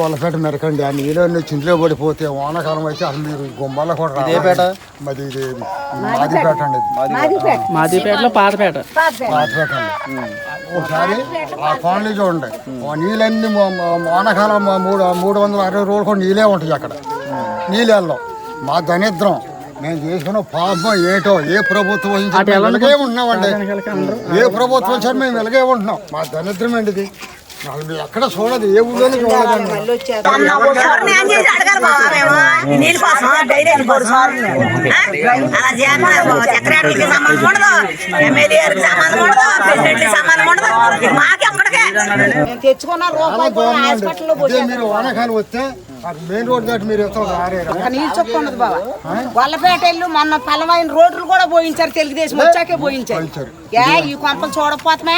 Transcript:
గొల్లపేట మెరకండి. ఆ నీళ్ళు చింతలో పడిపోతే వానాకాలం అయితే అసలు మీరు గుమ్మాల కూడా రావాలి. మాది ఇది మాదిపేట అండి. మాదిపేటలో పాతపేట పాతపేట అండి. ఒకసారి ఆ కాలనీ చూడండి. నీళ్ళన్నీ వానాకాలం మూడు మూడు వందల అరవై రోజులు కూడా నీళ్ళే ఉంటాయి అక్కడ. నీళ్ళల్లో. మా దరిద్రం మేము చేసుకున్న పాపం ఏటో? ఏ ప్రభుత్వం ఇలాగే ఉంటున్నామండి ఏ ప్రభుత్వం వచ్చినా మేము ఇలాగే ఉంటున్నాం? మా దరిద్రం అండి ఇది అసలు మీరు ఎక్కడ చూడదు. ఏ మేము? తెచ్చుకున్న రూపాయి కూడా హాస్పిటల్లో అదే మీరు వానాకాలం వస్తే మెయిన్ రోడ్ దాటి మీరు నీళ్ళు చొక్క బాబా గొల్లపేట వెళ్ళు మొన్న పలమైన రోడ్లు కూడా పోయించారు తెలుగుదేశం వచ్చాకే పోయించారు. ఏ ఈ కొంపలు చూడకపోతామే.